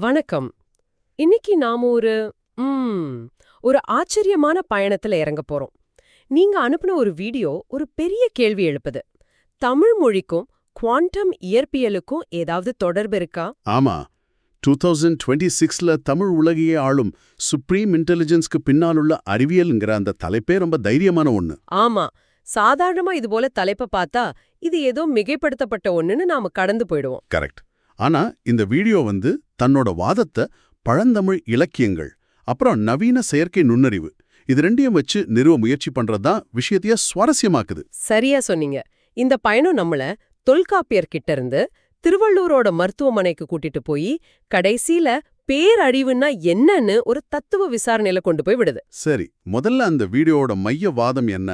வணக்கம். இன்னைக்கு நாம ஒரு ம், ஒரு ஆச்சரியமான பயணத்துல இறங்க போறோம். நீங்க அனுப்புன ஒரு வீடியோ ஒரு பெரிய கேள்வி எழுப்புது. தமிழ் மொழிக்கும் குவாண்டம் இயற்பியலுக்கும் ஏதாவது தொடர்பு இருக்கா? ஆமா. டூ தௌசண்ட் டுவெண்ட்டி சிக்ஸ்ல தமிழ் உலகையே ஆளும் சுப்ரீம் இன்டெலிஜென்ஸ்க்கு பின்னாலுள்ள அறிவியல்ங்கிற அந்த தலைப்பே ரொம்ப தைரியமான ஒண்ணு. ஆமா. சாதாரணமா இது போல தலைப்பை பார்த்தா இது ஏதோ மிகைப்படுத்தப்பட்ட ஒண்ணுன்னு நாம கடந்து போயிடுவோம். கரெக்ட். ஆனா இந்த வீடியோ வந்து தன்னோட வாதத்தை பழந்தமிழ் இலக்கியங்கள் அப்புறம் நவீன செயற்கை நுண்ணறிவு இது ரெண்டையும் வச்சு நிறுவ முயற்சி பண்றதுதான் விஷயத்தையே சுவாரஸ்யமாக்குது. சரியா சொன்னீங்க. இந்த பயணம் நம்மள தொல்காப்பியர் கிட்ட இருந்து திருவள்ளூரோட மருத்துவமனைக்கு கூட்டிட்டு போய் கடைசியில பேரழிவுன்னா என்னன்னு ஒரு தத்துவ விசாரணையில கொண்டு போய் விடுது. சரி முதல்ல அந்த வீடியோவோட மைய வாதம் என்ன?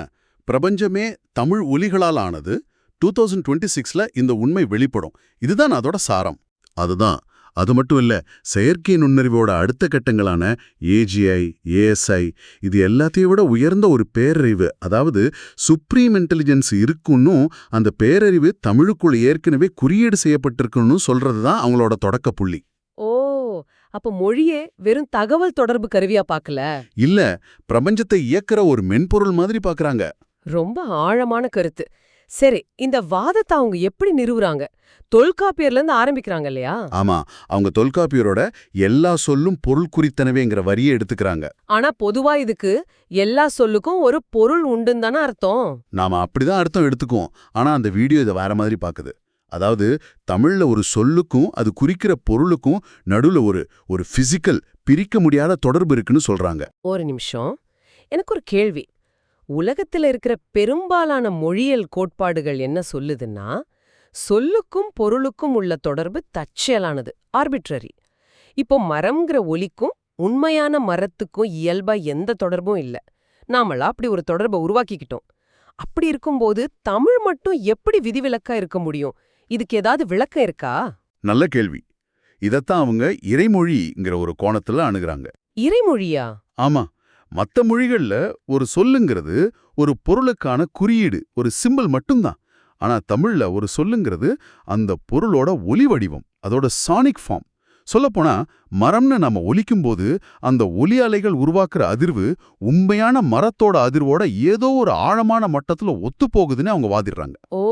பிரபஞ்சமே தமிழ் ஒலிகளால் ஆனது டூ தௌசண்ட் டுவெண்ட்டி சிக்ஸ்ல இந்த உண்மை வெளிப்படும். இதுதான் அதோட சாரம். அதுதான். அது மட்டும் இல்ல செயற்கை நுண்ணறிவோட அடுத்த கட்டங்களான ஏஜிஐ ஏஎஸ்ஐ இது எல்லாத்தையும் விட உயர்ந்த ஒரு பேரறிவு. அதாவது சுப்ரீம் இன்டெலிஜென்ஸ் இருக்குன்னும் அந்த பேரறிவு தமிழுக்குள் ஏற்கனவே குறியீடு செய்யப்பட்டிருக்குன்னு சொல்றது தான் அவங்களோட தொடக்க புள்ளி. ஓ அப்ப மொழியே வெறும் தகவல் தொடர்பு கருவியா பார்க்கல இல்ல பிரபஞ்சத்தை இயக்குற ஒரு மென்பொருள் மாதிரி பார்க்கறாங்க ரொம்ப ஆழமான கருத்து. சரி இந்த வாதத்தை அவங்க எப்படி நிறுவுறாங்க? தொல்காப்பியர்ல இருந்து ஆரம்பிக்கிறாங்க இல்லையா? ஆமா அவங்க தொல்காப்பியரோட எல்லா சொல்லும் பொருள் குறித்தனவேங்கிற வரியை எடுத்துக்கறாங்க. ஆனா பொதுவா இதுக்கு எல்லா சொல்லுக்கும் ஒரு பொருள் உண்டுன்னு தானே அர்த்தம்? நாம அப்படிதான் அர்த்தம் எடுத்துக்குவோம். ஆனா அந்த வீடியோ இதை வேற மாதிரி பாக்குது. அதாவது தமிழ்ல ஒரு சொல்லுக்கும் அது குறிக்கிற பொருளுக்கும் நடுவுல ஒரு ஒரு பிசிக்கல் பிரிக்க முடியாத தொடர்பு இருக்குன்னு சொல்றாங்க. ஒரு நிமிஷம். எனக்கு ஒரு கேள்வி. உலகத்துல இருக்கிற பெரும்பாலான மொழியியல் கோட்பாடுகள் என்ன சொல்லுதுன்னா சொல்லுக்கும் பொருளுக்கும் உள்ள தொடர்பு தற்செயலானது ஆர்பிட்ரரி இப்போ மரம்ங்கிற ஒலிக்கும் உண்மையான மரத்துக்கும் இயல்பா எந்த தொடர்பும் இல்ல. நாமளா அப்படி ஒரு தொடர்பை உருவாக்கிக்கிட்டோம். அப்படி இருக்கும்போது தமிழ் மட்டும் எப்படி விதிவிலக்கா இருக்க முடியும்? இதுக்கு ஏதாவது விளக்கம் இருக்கா? நல்ல கேள்வி. இதத்தான் அவங்க இறைமொழிங்கிற ஒரு கோணத்துல அணுகுறாங்க. இறைமொழியா? ஆமா. மத்த மொழிகள்ல ஒரு சொல்லுங்கிறது ஒரு பொருளுக்கான குறியீடு ஒரு சிம்பிள் மட்டும்தான். ஆனா தமிழ்ல ஒரு சொல்லுங்கிறது அந்த பொருளோட ஒலி வடிவம் அதோட சானிக் ஃபார்ம் சொல்லப்போனா மரம்னு நம்ம ஒலிக்கும்போது அந்த ஒலி அலைகள் உருவாக்குற அதிர்வு உண்மையான மரத்தோட அதிர்வோட ஏதோ ஒரு ஆழமான மட்டத்துல ஒத்துப்போகுதுன்னு அவங்க வாதிடுறாங்க. ஓ!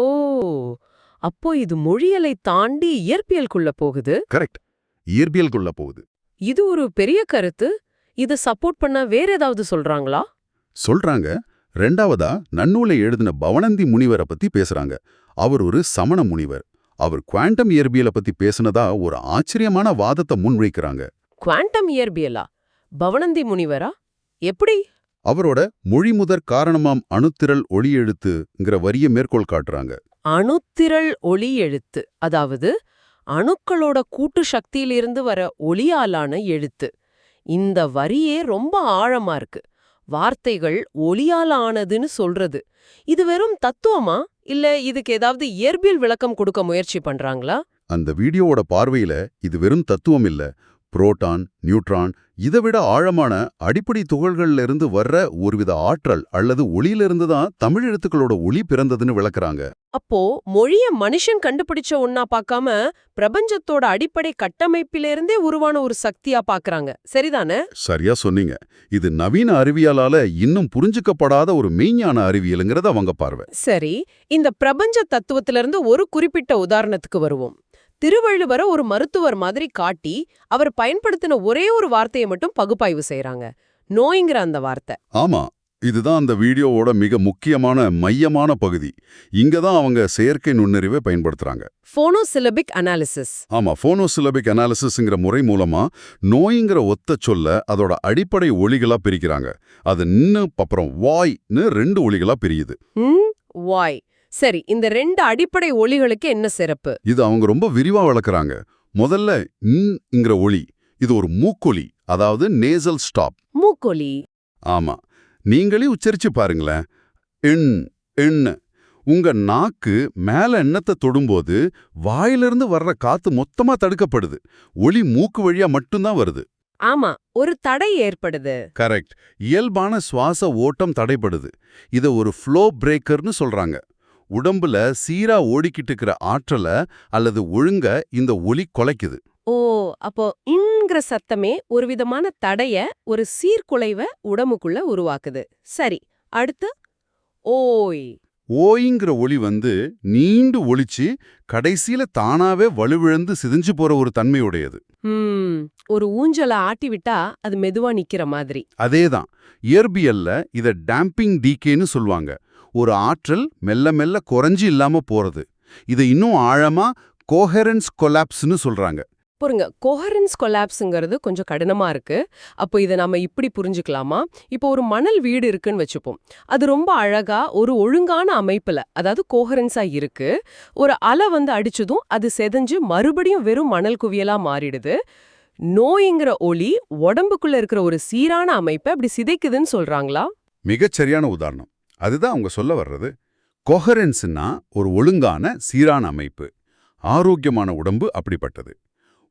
அப்போ இது மொழியலை தாண்டி இயற்பியலுக்குள்ள போகுது? கரெக்ட். இயற்பியல்குள்ள போகுது. இது ஒரு பெரிய கருத்து. இத சப்போர்ட் பண்ண வேற ஏதாவது சொல்றாங்களா? சொல்றாங்க. ரெண்டாவதா நன்னூலை எழுதின பவனந்தி முனிவரை பத்தி பேசுறாங்க. அவர் ஒரு சமண முனிவர். அவர் குவாண்டம் இயற்பியலை பத்தி பேசுனதா ஒரு ஆச்சரியமான வாதத்தை முன்வைக்கிறாங்க. குவாண்டம் இயற்பியலா? பவனந்தி முனிவரா? எப்படி? அவரோட மொழிமுதற் காரணமாம் அணுத்திரள் ஒளி எழுத்துங்கிற வரிய மேற்கோள் காட்டுறாங்க. அணுத்திரள் ஒளி எழுத்து. அதாவது அணுக்களோட கூட்டு சக்தியிலிருந்து வர ஒளியாலான எழுத்து. இந்த வரியே ரொம்ப ஆழமா இருக்கு. வார்த்தைகள் ஒலியால் ஆனதுன்னு சொல்றது. இது வெறும் தத்துவமா? இல்ல இதுக்கு ஏதாவது இயற்பியல் விளக்கம் கொடுக்க முயற்சி பண்றாங்களா? அந்த வீடியோவோட பார்வையில இது வெறும் தத்துவம் இல்ல. புரோட்டான் நியூட்ரான் இதை விட ஆழமான அடிப்படை துகள்கள்ல இருந்து வர்ற ஒருவித ஆற்றல் அல்லது ஒளியிலிருந்து தான் தமிழ் எழுத்துக்களோட ஒளி பிறந்ததுன்னு விளக்குறாங்க. அப்போ மொழிய மனுஷன் கண்டுபிடிச்ச ஒன்னா பார்க்காம பிரபஞ்சத்தோட அடிப்படை கட்டமைப்பிலிருந்தே உருவான ஒரு சக்தியா பார்க்கறாங்க. சரிதானே? சரியா சொன்னீங்க. இது நவீன அறிவியலால இன்னும் புரிஞ்சுக்கப்படாத ஒரு மெய்ஞான அறிவியலுங்கிறது அவங்க பார்வை. சரி இந்த பிரபஞ்ச தத்துவத்திலிருந்து ஒரு குறிப்பிட்ட உதாரணத்துக்கு வருவோம். திருவள்ளுவரை ஒரு மருத்துவர் மாதிரி காட்டி அவர் பயன்படுத்தின ஒரே ஒரு வார்த்தையை மட்டும் பகுப்பாய்வு செய்றாங்க. நோய்ங்கிற அந்த வார்த்தை. ஆமா இதுதான் அந்த வீடியோவோட மிக முக்கியமான மையமான பகுதி. இங்க தான் அவங்க செயற்கை நுண்ணறிவை பயன்படுத்துறாங்க. போனோசிலபிக் அனாலிசிஸ் ஆமா போனோசிலபிக் அனாலிசிஸ்ங்கிற முறை மூலமா நோய்ங்கிற ஒத்த சொல்ல அதோட அடிப்படை ஒலிகளா பிரிக்கிறாங்க. அது நின்னு அப்புறம் வாய்னு ரெண்டு ஒலிகளா பிரியுது. வாய். சரி இந்த ரெண்டு அடிப்படை ஒளிகளுக்கு என்ன சிறப்பு? இது அவங்க ரொம்ப விரிவா வளர்க்குறாங்க. முதல்ல ங்கிற ஒலி இது ஒரு மூக்கொலி அதாவது நேசல் ஸ்டாப் மூக்கொலி. ஆமா. நீங்களே உச்சரிச்சு பாருங்களேன். எண் எண்ணு. உங்க நாக்கு மேல எண்ணத்தை தொடும்போது வாயிலிருந்து வர்ற காத்து மொத்தமா தடுக்கப்படுது. ஒளி மூக்கு வழியா மட்டும்தான் வருது. ஆமா ஒரு தடை ஏற்படுது. கரெக்ட். இயல்பான சுவாச ஓட்டம் தடைப்படுது. இத ஒரு ஃப்ளோ பிரேக்கர்னு சொல்றாங்க. உடம்புல சீரா ஓடிக்கிட்டு இருக்கிற ஆற்றலை அல்லது ஒழுங்க இந்த ஒலி கொலைக்குது. ஓ அப்போ இன்கிற சத்தமே ஒரு விதமான தடைய ஒரு சீர்குலைவ உடம்புக்குள்ள உருவாக்குது. சரி அடுத்து ஓய். ஓய்ங்கிற ஒளி வந்து நீண்டு ஒளிச்சு கடைசியில தானாவே வலுவிழந்து சிதைஞ்சு போற ஒரு தன்மையுடையது. ஒரு ஊஞ்சலை ஆட்டி விட்டா அது மெதுவா நிக்கிற மாதிரி. அதேதான் இயற்பியல்ல இத டேம்பிங் டீகேன்னு சொல்லுவாங்க ஒரு ஆற்றல் மெல்ல மெல்ல குறைஞ்சு இல்லாம போறது. இதை இன்னும் ஆழமா கோஹெரன்ஸ் கொலாப்ஸ்னு சொல்றாங்க. பொறுங்க கோஹரன்ஸ் கொலாப்ஸுங்கிறது கொஞ்சம் கடினமா இருக்கு. அப்போ இதை நாம இப்படி புரிஞ்சுக்கலாமா? இப்போ ஒரு மணல் வீடு இருக்குன்னு வச்சுப்போம். அது ரொம்ப அழகா ஒரு ஒழுங்கான அமைப்புல அதாவது கோஹரன்ஸா இருக்கு. ஒரு அலை வந்து அடிச்சதும் அது செதஞ்சு மறுபடியும் வெறும் மணல் குவியலா மாறிடுது. நோய்ங்கிற ஒளி உடம்புக்குள்ள இருக்கிற ஒரு சீரான அமைப்பை அப்படி சிதைக்குதுன்னு சொல்றாங்களா? மிகச் சரியான உதாரணம். அதுதான் அவங்க சொல்ல வர்றது. கொஹரன்ஸ்னா ஒரு ஒழுங்கான சீரான அமைப்பு. ஆரோக்கியமான உடம்பு அப்படிப்பட்டது.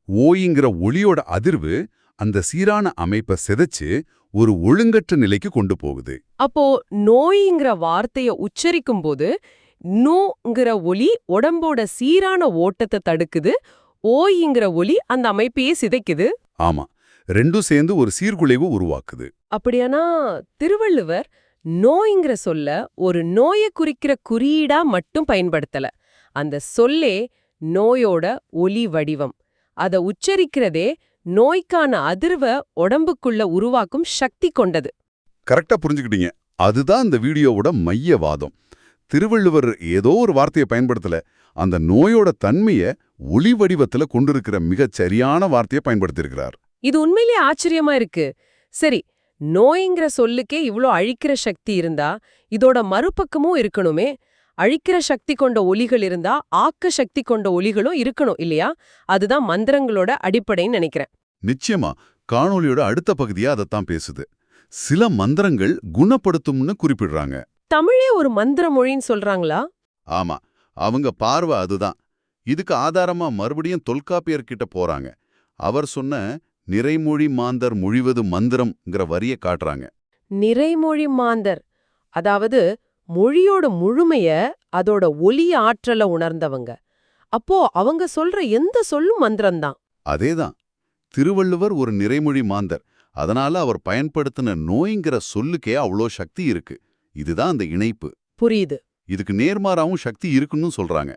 ஓய்ங்கிற ஒளியோட அதிர்வு அந்த சீரான அமைப்பை சிதைச்சு ஒரு ஒழுங்கற்ற நிலைக்கு கொண்டு போகுது. அப்போ நோய்ங்கிற வார்த்தைய உச்சரிக்கும் போது நூங்கிற ஒலி உடம்போட சீரான ஓட்டத்தை தடுக்குது. ஓய்ங்கிற ஒலி அந்த அமைப்பையே சிதைக்குது. ஆமா. ரெண்டும் சேர்ந்து ஒரு சீர்குலைவு உருவாக்குது. அப்படியானா திருவள்ளுவர் நோய்ங்கிற சொல்ல ஒரு நோயை குறிக்கிற குறியீடா மட்டும் பயன்படுத்தல. அந்த சொல்லே நோயோட ஒலி வடிவம். அத உச்சரிக்கிறதே நோய்க்கான அதிர்வ உடம்புக்குள்ள உருவாக்கும் சக்தி கொண்டது. கரெக்டா புரிஞ்சுக்கிட்டீங்க. அதுதான் இந்த வீடியோவோட மைய வாதம் திருவள்ளுவர் ஏதோ ஒரு வார்த்தையை பயன்படுத்தல. அந்த நோயோட தன்மைய ஒளி வடிவத்துல கொண்டிருக்கிற மிகச் சரியான வார்த்தையை பயன்படுத்தியிருக்கிறார். இது உண்மையிலேயே ஆச்சரியமா இருக்கு. சரி நோய்ங்கிற சொல்லுக்கே இவ்ளோ அழிக்கிற சக்தி இருந்தா இதோட மறுபக்கமும் இருக்கணுமே. அழிக்கிற சக்தி கொண்ட ஒலிகள் இருந்தா ஆக்க சக்தி கொண்ட ஒலிகளும் இருக்கணும் இல்லையா? அதுதான் மந்திரங்களோட அடிப்படைன்னு நினைக்கிறேன். நிச்சயமா காணொளியோட அடுத்த பகுதியா அதைத்தான் பேசுது. சில மந்திரங்கள் குணப்படுத்தும்னு குறிப்பிடுறாங்க. தமிழே ஒரு மந்திர மொழின்னு சொல்றாங்களா? ஆமா அவங்க பார்வை அதுதான். இதுக்கு ஆதாரமா மறுபடியும் தொல்காப்பியர்கிட்ட போறாங்க. அவர் சொன்ன நிறைமொழி மாந்தர் மொழிவது மந்திரம்ங்கிற வரிய காட்டுறாங்க. நிறைமொழி மாந்தர் அதாவது மொழியோட முழுமைய அதோட ஒலி ஆற்றல உணர்ந்தவங்க. அப்போ அவங்க சொல்ற எந்த சொல்லும் மந்திரம்தான். அதேதான். திருவள்ளுவர் ஒரு நிறைமொழி மாந்தர். அதனால அவர் பயன்படுத்தின நோய்ங்கிற சொல்லுக்கே அவ்வளோ சக்தி இருக்கு. இதுதான் அந்த இணைப்பு. புரியுது. இதுக்கு நேர்மாறாவும் சக்தி இருக்குன்னு சொல்றாங்க.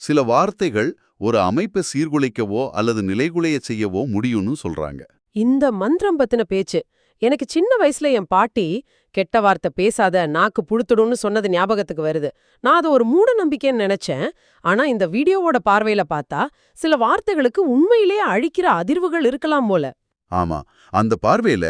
சில வார்த்தைகள் ஒரு அமைப்பை சீர்குலைக்கவோ அல்லது நிலைகுலைய செய்யவோ முடியும்னு சொல்றாங்க. இந்த மந்திரம் பத்தின பேச்சு எனக்கு சின்ன வயசுல என் பாட்டி கெட்ட வார்த்தை பேசாத நாக்கு புழுத்துடும்னு சொன்னது ஞாபகத்துக்கு வருது. நான் அதை ஒரு மூட நம்பிக்கைன்னு நினைச்சேன். ஆனா இந்த வீடியோவோட பார்வையில பார்த்தா சில வார்த்தைகளுக்கு உண்மையிலேயே அழிக்கிற அதிர்வுகள் இருக்கலாம் போல. ஆமா அந்த பார்வையில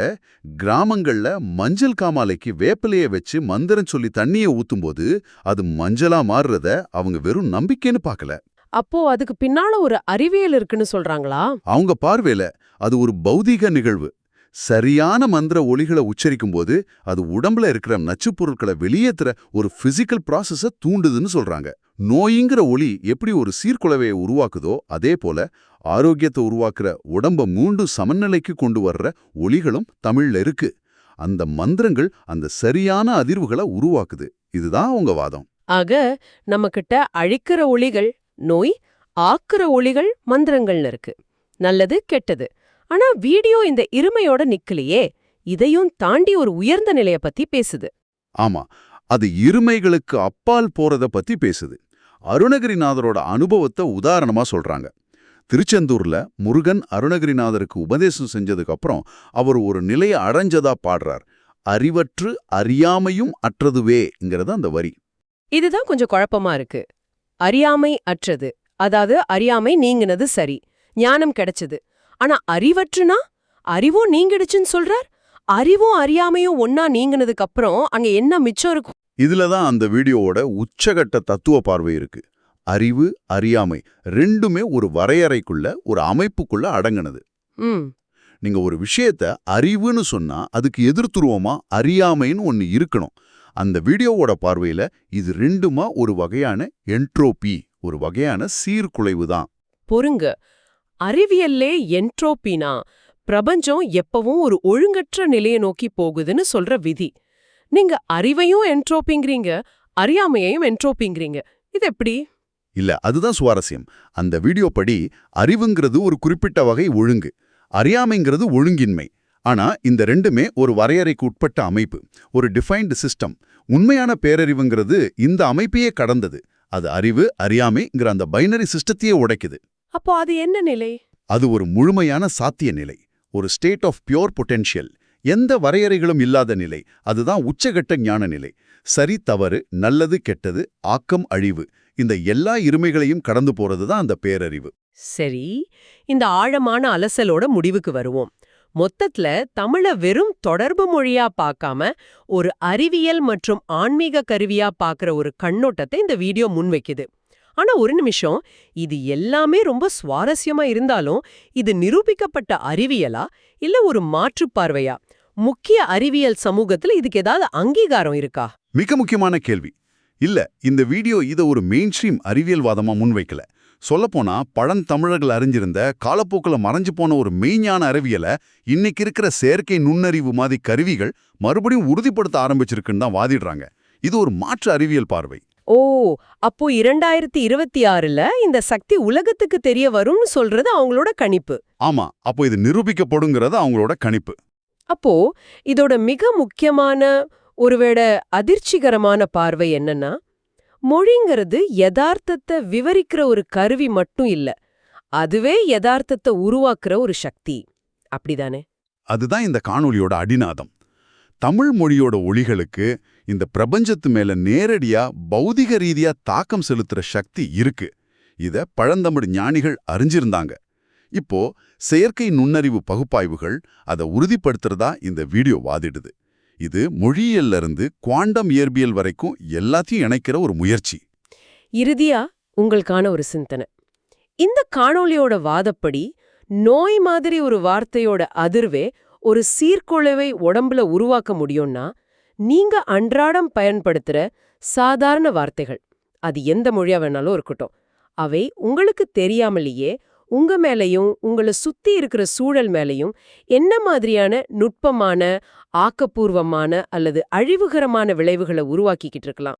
கிராமங்கள்ல மஞ்சள் காமாலைக்கு வேப்பிலைய வச்சு மந்திரம் சொல்லி தண்ணிய ஊத்தும்போது அது மஞ்சளா மாறுறத அவங்க வெறும் நம்பிக்கைன்னு பார்க்கல. அப்போ அதுக்கு பின்னால ஒரு அறிவியல் இருக்குன்னு சொல்றாங்களா? அவங்க பார்வையில அது ஒரு பௌதீக நிகழ்வு. சரியான மந்திர ஒலிகளை உச்சரிக்கும்போது அது உடம்புல இருக்கிற நச்சுப் பொருட்களை வெளியேத்துற ஒரு பிசிக்கல் ப்ராசஸ தூண்டுதுன்னு சொல்றாங்க. நோய்ங்கிற ஒளி எப்படி ஒரு சீர்குலைவையை உருவாக்குதோ அதே போல ஆரோக்கியத்தை உருவாக்குற உடம்ப மீண்டும் சமநிலைக்கு கொண்டு வர்ற ஒளிகளும் தமிழ்ல இருக்கு. அந்த மந்திரங்கள் அந்த சரியான அதிர்வுகளை உருவாக்குது. இதுதான் அவங்க வாதம். ஆக நம்மகிட்ட அழிக்கிற ஒளிகள் நோய் ஆக்குற ஒளிகள் மந்திரங்கள்னு இருக்கு. நல்லது கெட்டது. ஆனா வீடியோ இந்த இருமையோட நிக்கலையே. இதையும் தாண்டி ஒரு உயர்ந்த நிலைய பத்தி பேசுது. ஆமா. அது இருமைகளுக்கு அப்பால் போறத பத்தி பேசுது. அருணகிரிநாதரோட அனுபவத்தை உதாரணமா சொல்றாங்க. திருச்செந்தூர்ல முருகன் அருணகிரிநாதருக்கு உபதேசம் செஞ்சதுக்கு அப்புறம் அவர் ஒரு நிலையை அடைஞ்சதா பாடுறார். அறிவற்று அறியாமையும் அற்றதுவேங்கிறது அந்த வரி. இதுதான் கொஞ்சம் குழப்பமா இருக்கு. அறியாமை அற்றது. அதாவது அறியாமை நீங்கினது சரி. ஞானம் கிடைச்சது. ஆனா அறிவற்றுனா? அறிவும் நீங்கிடுச்சுன்னு சொல்றார்? அறிவும் அறியாமையும் ஒன்னா நீங்கினதுக்கு அப்புறம் அங்க என்ன மிச்சம் இருக்கும் இதுல தான் அந்த வீடியோவோட உச்சகட்ட தத்துவ பார்வை இருக்கு. அறிவு அறியாமை ரெண்டுமே ஒரு வரையறைக்குள்ள ஒரு அமைப்புக்குள்ள அடங்குனது. நீங்க ஒரு விஷயத்த அறிவுன்னு சொன்னா அதுக்கு எதிர்த்துருவமா? அறியாமைன்னு ஒன்னு இருக்கணும். அந்த வீடியோவோட பார்வையில இது ரெண்டுமா ஒரு வகையான என்ட்ரோபி ஒரு வகையான சீர்குலைவு தான். பொறுங்க அறிவியல்லே என்ட்ரோபினா பிரபஞ்சம் எப்பவும் ஒரு ஒழுங்கற்ற நிலையை நோக்கி போகுதுன்னு சொல்ற விதி. நீங்க அறிவையும் என்ட்ரோப்பிங்கிறீங்க அறியாமையையும் என்ட்ரோப்பிங்கிறீங்க இது எப்படி? இல்ல அதுதான் சுவாரஸ்யம். அந்த வீடியோ படி அறிவுங்கிறது ஒரு குறிப்பிட்ட வகை ஒழுங்கு. அறியாமைங்கிறது ஒழுங்கின்மை. ஆனா இந்த ரெண்டுமே ஒரு வரையறைக்கு உட்பட்ட அமைப்பு ஒரு டிஃபைன்டு சிஸ்டம் உண்மையான பேரறிவுங்கிறது இந்த அமைப்பையே கடந்தது. அது அறிவு அறியாமைங்கிற அந்த பைனரி சிஸ்டத்தையே உடைக்குது. அப்போ அது என்ன நிலை? அது ஒரு முழுமையான சாத்திய நிலை ஒரு ஸ்டேட் ஆஃப் பியோர் பொட்டென்ஷியல் எந்த வரையறைகளும் இல்லாத நிலை அதுதான் உச்சகட்ட ஞான நிலை. சரி தவறு நல்லது கெட்டது ஆக்கம் அழிவு இந்த எல்லா இருமைகளையும் கடந்து போறது தான் அந்த பேரறிவு. சரி இந்த ஆழமான அலசலோட முடிவுக்கு வருவோம். மொத்தத்துல தமிழ வெறும் தொடர்பு மொழியா பார்க்காம ஒரு அறிவியல் மற்றும் ஆன்மீக கருவியா பார்க்குற ஒரு கண்ணோட்டத்தை இந்த வீடியோ முன்வைக்குது ஆனா ஒரு நிமிஷம் இது எல்லாமே ரொம்ப சுவாரஸ்யமா இருந்தாலும் இது நிரூபிக்கப்பட்ட அறிவியலா இல்ல ஒரு மாற்றுப் பார்வையா? முக்கிய அறிவியல் சமூகத்துல இதுக்கு ஏதாவது அங்கீகாரம் இருக்கா? மிக முக்கியமான கேள்வி. இல்ல இந்த வீடியோ இதை ஒரு மெயின் ஸ்ட்ரீம் அறிவியல்வாதமா முன்வைக்கல. சொல்லப்போனா பழந்தமிழர்கள் அறிஞ்சிருந்த காலப்போக்கில் மறைஞ்சு போன ஒரு மெய்ஞான அறிவியலை இன்னைக்கு இருக்கிற செயற்கை நுண்ணறிவு மாதிரி கருவிகள் மறுபடியும் உறுதிப்படுத்த ஆரம்பிச்சிருக்குன்னு தான் வாதிடுறாங்க. இது ஒரு மாற்று அறிவியல் பார்வை. ஓ அப்போ இரண்டாயிரத்தி இருபத்தி ஆறுல இந்த சக்தி உலகத்துக்கு தெரிய வரும்னு சொல்றது அவங்களோட கணிப்பு. ஆமா அப்போ இது நிரூபிக்கப்படுங்கிறது அவங்களோட கணிப்பு. அப்போ இதோட மிக முக்கியமான ஒருவேளை அதிர்ச்சிகரமான பார்வை என்னன்னா மொழிங்கிறது யதார்த்தத்தை விவரிக்கிற ஒரு கருவி மட்டும் இல்ல. அதுவே யதார்த்தத்தை உருவாக்குற ஒரு சக்தி. அப்படிதானே? அதுதான் இந்த காணொளியோட அடிநாதம். தமிழ் மொழியோட ஒளிகளுக்கு இந்த பிரபஞ்சத்து மேல நேரடியா பௌதிக ரீதியா தாக்கம் செலுத்துற சக்தி இருக்கு. இத பழந்தமிழ் ஞானிகள் அறிஞ்சிருந்தாங்க. இப்போ செயற்கை நுண்ணறிவு பகுப்பாய்வுகள் அதை உறுதிப்படுத்துறதா இந்த வீடியோ வாதிடுது. இது மொழியியல்ல இருந்து குவாண்டம் இயற்பியல் வரைக்கும் எல்லாத்தையும் இணைக்கிற ஒரு முயற்சி. இறுதியா உங்களுக்கான ஒரு சிந்தனை. இந்த காணொளியோட வாதப்படி நோய் மாதிரி ஒரு வார்த்தையோட அதிர்வே ஒரு சீர்குலைவை உடம்புல உருவாக்க முடியும்னா நீங்க அன்றாடம் பயன்படுத்துற சாதாரண வார்த்தைகள். அது எந்த மொழியா வேணாலும் இருக்கட்டும். அவை உங்களுக்கு தெரியாமலேயே உங்க மேலையும் உங்களை சுத்தி இருக்கிற சூழல் மேலையும் என்ன மாதிரியான நுட்பமான ஆக்கப்பூர்வமான அல்லது அழிவுகரமான விளைவுகளை உருவாக்கிக்கிட்டு இருக்கலாம்?